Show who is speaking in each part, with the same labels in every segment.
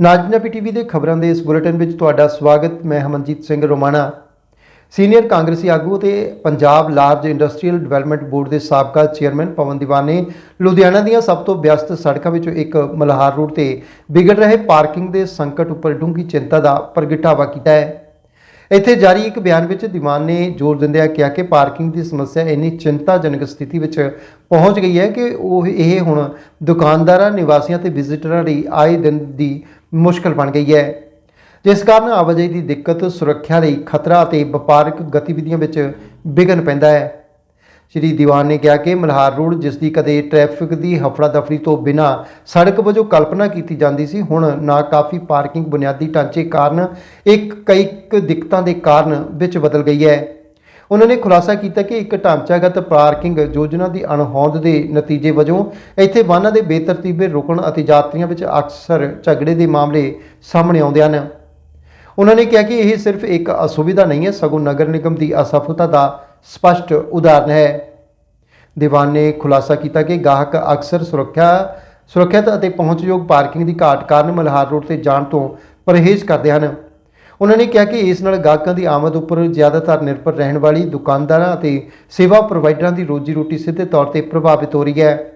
Speaker 1: ਨਾਜਨਾਪੀ TV ਦੇ ਖਬਰਾਂ ਦੇ ਇਸ ਬੁਲੇਟਿਨ ਵਿੱਚ ਤੁਹਾਡਾ ਸਵਾਗਤ। ਮੈਂ ਹਮਨਜੀਤ ਸਿੰਘ ਰੋਮਾਣਾ। ਸੀਨੀਅਰ ਕਾਂਗਰਸੀ ਆਗੂ ਤੇ Punjab large industrial development board ਦੇ ਸਾਬਕਾ ਚੇਅਰਮੈਨ ਪਵਨ ਦੀਵਾਨ ਨੇ ਲੁਧਿਆਣਾ ਦੀਆਂ ਸਭ ਤੋਂ ਵਿਅਸਤ ਸੜਕਾਂ ਵਿੱਚੋਂ ਇੱਕ ਮਲਹਾਰ ਰੋਡ ਤੇ ਵਿਗੜ ਰਹੇ ਪਾਰਕਿੰਗ ਦੇ ਸੰਕਟ ਉੱਪਰ ਡੂੰਘੀ ਚਿੰਤਾ ਦਾ ਪ੍ਰਗਟਾਵਾ ਕੀਤਾ ਹੈ। ਇੱਥੇ ਜਾਰੀ ਇੱਕ ਬਿਆਨ ਵਿੱਚ ਦੀਵਾਨ ਨੇ ਜ਼ੋਰ ਦਿੰਦਿਆਂ ਕਿਹਾ ਕਿ ਪਾਰਕਿੰਗ ਦੀ ਸਮੱਸਿਆ ਇੰਨੀ ਚਿੰਤਾਜਨਕ ਸਥਿਤੀ ਵਿੱਚ ਪਹੁੰਚ ਗਈ ਹੈ ਕਿ ਉਹ ਇਹ ਹੁਣ ਦੁਕਾਨਦਾਰਾਂ, ਨਿਵਾਸੀਆਂ ਤੇ ਵਿਜ਼ਿਟਰਾਂ ਲਈ ਆਏ ਦਿਨ ਦੀ ਮੁਸ਼ਕਲ ਬਣ ਗਈ ਹੈ। ਜਿਸ ਕਾਰਨ ਆਵਾਜਾਈ ਦੀ ਦਿੱਕਤ, ਸੁਰੱਖਿਆ ਲਈ ਖਤਰਾ ਅਤੇ ਵਪਾਰਕ ਗਤੀਵਿਧੀਆਂ ਵਿੱਚ ਵਿਘਨ ਪੈਂਦਾ ਹੈ। ਸ਼੍ਰੀ ਦੀਵਾਨ ਨੇ ਕਿਹਾ ਕਿ ਮਲਹਾਰ ਰੋਡ, ਜਿਸ ਦੀ ਕਦੇ ਟ੍ਰੈਫਿਕ ਦੀ ਹਫੜਾ ਦਫੜੀ ਤੋਂ ਬਿਨਾ ਸੜਕ ਵਜੋਂ ਕਲਪਨਾ ਕੀਤੀ ਜਾਂਦੀ ਸੀ, ਹੁਣ ਨਾ ਕਾਫੀ ਪਾਰਕਿੰਗ ਬੁਨਿਆਦੀ ਢਾਂਚੇ ਕਾਰਨ, ਇੱਕ ਕਈ ਦਿੱਕਤਾਂ ਦੇ ਕਾਰਨ ਵਿੱਚ ਬਦਲ ਗਈ ਹੈ। ਉਹਨਾਂ ਨੇ ਖੁਲਾਸਾ ਕੀਤਾ ਕਿ ਇੱਕ ਢਾਂਚਾਗਤ ਪਾਰਕਿੰਗ ਯੋਜਨਾ ਦੀ ਅਣਹੋਂਦ ਦੇ ਨਤੀਜੇ ਵਜੋਂ ਇੱਥੇ ਵਾਹਨਾਂ ਦੇ ਬੇਤਰਤੀਬੇ ਰੁਕਣ ਅਤੇ ਯਾਤਰੀਆਂ ਵਿੱਚ ਅਕਸਰ ਝਗੜੇ ਦੇ ਮਾਮਲੇ ਸਾਹਮਣੇ ਆਉਂਦੇ ਹਨ। ਉਹਨਾਂ ਨੇ ਕਿਹਾ ਕਿ ਇਹ ਸਿਰਫ ਇੱਕ ਅਸੁਵਿਧਾ ਨਹੀਂ ਹੈ, ਸਗੋਂ ਨਗਰ ਨਿਗਮ ਦੀ ਅਸਫਲਤਾ ਦਾ ਸਪਸ਼ਟ ਉਦਾਹਰਨ ਹੈ। ਦੀਵਾਨ ਨੇ ਖੁਲਾਸਾ ਕੀਤਾ ਕਿ ਗਾਹਕ ਅਕਸਰ ਸੁਰੱਖਿਆ, ਸੁਰੱਖਿਅਤ ਅਤੇ ਪਹੁੰਚਯੋਗ ਪਾਰਕਿੰਗ ਦੀ ਘਾਟ ਕਾਰਨ ਮਲਹਾਰ ਰੋਡ ਤੇ ਜਾਣ ਤੋਂ ਪਰਹੇਜ਼ ਕਰਦੇ ਹਨ। ਉਹਨਾਂ ਨੇ ਕਿਹਾ ਕਿ ਇਸ ਨਾਲ ਗਾਹਕਾਂ ਦੀ ਆਮਦ ਉੱਪਰ ਜ਼ਿਆਦਾਤਰ ਨਿਰਭਰ ਰਹਿਣ ਵਾਲੀ ਦੁਕਾਨਦਾਰਾਂ ਅਤੇ ਸੇਵਾ ਪ੍ਰੋਵਾਈਡਰਾਂ ਦੀ ਰੋਜੀ ਰੋਟੀ ਸਿੱਧੇ ਤੌਰ ਤੇ ਪ੍ਰਭਾਵਿਤ ਹੋ ਰਹੀ ਹੈ।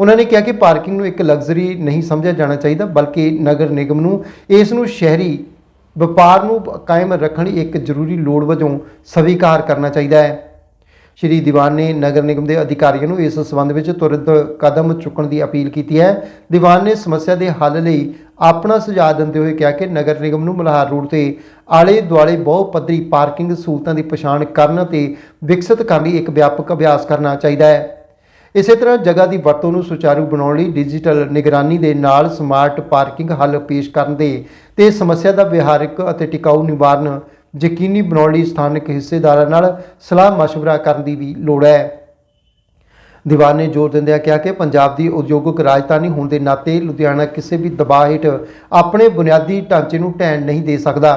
Speaker 1: ਉਹਨਾਂ ਨੇ ਕਿਹਾ ਕਿ ਪਾਰਕਿੰਗ ਨੂੰ ਇੱਕ ਲਗਜ਼ਰੀ ਨਹੀਂ ਸਮਝਿਆ ਜਾਣਾ ਚਾਹੀਦਾ, ਬਲਕਿ ਨਗਰ ਨਿਗਮ ਨੂੰ ਇਸ ਨੂੰ ਸ਼ਹਿਰੀ ਵਪਾਰ ਨੂੰ ਕਾਇਮ ਰੱਖਣ ਲਈ ਇੱਕ ਜ਼ਰੂਰੀ ਲੋੜ ਵਜੋਂ ਸਵੀਕਾਰ ਕਰਨਾ ਚਾਹੀਦਾ ਹੈ। ਸ਼੍ਰੀ ਦੀਵਾਨ ਨੇ ਨਗਰ ਨਿਗਮ ਦੇ ਅਧਿਕਾਰੀਆਂ ਨੂੰ ਇਸ ਸੰਬੰਧ ਵਿੱਚ ਤੁਰੰਤ ਕਦਮ ਚੁੱਕਣ ਦੀ ਅਪੀਲ ਕੀਤੀ ਹੈ। ਦੀਵਾਨ ਨੇ ਸਮੱਸਿਆ ਦੇ ਹੱਲ ਲਈ ਆਪਣਾ ਸੁਝਾਅ ਦਿੰਦੇ ਹੋਏ ਕਿਹਾ ਕਿ ਨਗਰ ਨਿਗਮ ਨੂੰ ਮਲਹਾਰ ਰੋਡ ਤੇ ਆਲੇ ਦੁਆਲੇ ਬਹੁ ਪੱਧਰੀ ਪਾਰਕਿੰਗ ਸਹੂਲਤਾਂ ਦੀ ਪਛਾਣ ਕਰਨ ਅਤੇ ਵਿਕਸਿਤ ਕਰਨ ਲਈ ਇੱਕ ਵਿਆਪਕ ਅਭਿਆਸ ਕਰਨਾ ਚਾਹੀਦਾ ਹੈ। ਇਸੇ ਤਰ੍ਹਾਂ ਜਗ੍ਹਾ ਦੀ ਵਰਤੋਂ ਨੂੰ ਸੁਚਾਰੂ ਬਣਾਉਣ ਲਈ ਡਿਜੀਟਲ ਨਿਗਰਾਨੀ ਦੇ ਨਾਲ ਸਮਾਰਟ ਪਾਰਕਿੰਗ ਹੱਲ ਪੇਸ਼ ਕਰਨ ਦੇ ਤੇ ਸਮੱਸਿਆ ਦਾ ਵਿਹਾਰਿਕ ਅਤੇ ਟਿਕਾਊ ਨਿਵਾਰਨ ਯਕੀਨੀ ਬਣਾਉਣ ਲਈ ਸਥਾਨਕ ਹਿੱਸੇਦਾਰਾਂ ਨਾਲ ਸਲਾਹ ਮਸ਼ਵਰਾ ਕਰਨ ਦੀ ਵੀ ਲੋੜ ਹੈ। ਦੀਵਾਨ ਨੇ ਜ਼ੋਰ ਦਿੰਦਿਆਂ ਕਿਹਾ ਕਿ ਪੰਜਾਬ ਦੀ ਉਦਯੋਗਿਕ ਰਾਜਧਾਨੀ ਹੋਣ ਦੇ ਨਾਤੇ ਲੁਧਿਆਣਾ ਕਿਸੇ ਵੀ ਦਬਾਅ ਹੇਠ ਆਪਣੇ ਬੁਨਿਆਦੀ ਢਾਂਚੇ ਨੂੰ ਢਹਿਣ ਨਹੀਂ ਦੇ ਸਕਦਾ।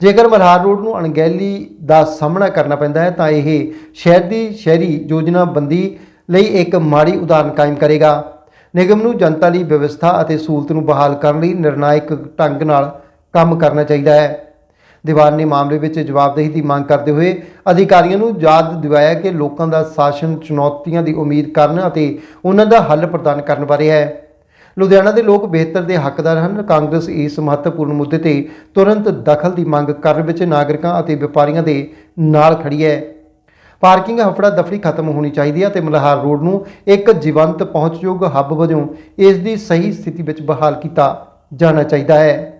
Speaker 1: ਜੇਕਰ ਮਲਹਾਰ ਰੋਡ ਨੂੰ ਅਣਗਹਿਲੀ ਦਾ ਸਾਹਮਣਾ ਕਰਨਾ ਪੈਂਦਾ ਹੈ, ਤਾਂ ਇਹ ਸ਼ਹਿਰ ਦੀ ਸ਼ਹਿਰੀ ਯੋਜਨਾਬੰਦੀ ਲਈ ਇੱਕ ਮਾੜੀ ਉਦਾਹਰਨ ਕਾਇਮ ਕਰੇਗਾ। ਨਿਗਮ ਨੂੰ ਜਨਤਾ ਲਈ ਵਿਵਸਥਾ ਅਤੇ ਸਹੂਲਤ ਨੂੰ ਬਹਾਲ ਕਰਨ ਲਈ ਨਿਰਣਾਇਕ ਢੰਗ ਨਾਲ ਕੰਮ ਕਰਨਾ ਚਾਹੀਦਾ ਹੈ। ਦੀਵਾਨ ਨੇ ਮਾਮਲੇ ਵਿੱਚ ਜਵਾਬਦੇਹੀ ਦੀ ਮੰਗ ਕਰਦੇ ਹੋਏ ਅਧਿਕਾਰੀਆਂ ਨੂੰ ਯਾਦ ਦਿਵਾਇਆ ਕਿ ਲੋਕਾਂ ਦਾ ਸ਼ਾਸਨ ਚੁਣੌਤੀਆਂ ਦੀ ਉਮੀਦ ਕਰਨ ਅਤੇ ਉਹਨਾਂ ਦਾ ਹੱਲ ਪ੍ਰਦਾਨ ਕਰਨ ਬਾਰੇ ਹੈ। ਲੁਧਿਆਣਾ ਦੇ ਲੋਕ ਬਿਹਤਰ ਦੇ ਹੱਕਦਾਰ ਹਨ। ਕਾਂਗਰਸ ਇਸ ਮਹੱਤਵਪੂਰਨ ਮੁੱਦੇ ਤੇ ਤੁਰੰਤ ਦਖਲ ਦੀ ਮੰਗ ਕਰਨ ਵਿੱਚ ਨਾਗਰਿਕਾਂ ਅਤੇ ਵਪਾਰੀਆਂ ਦੇ ਨਾਲ ਖੜੀ ਹੈ। ਪਾਰਕਿੰਗ ਹਫੜਾ ਦਫੜੀ ਖਤਮ ਹੋਣੀ ਚਾਹੀਦੀ ਹੈ ਤੇ ਮਲਹਾਰ ਰੋਡ ਨੂੰ ਇੱਕ ਜੀਵੰਤ ਪਹੁੰਚਯੋਗ ਹੱਬ ਵਜੋਂ ਇਸ ਦੀ ਸਹੀ ਸਥਿਤੀ ਵਿੱਚ ਬਹਾਲ ਕੀਤਾ ਜਾਣਾ ਚਾਹੀਦਾ ਹੈ।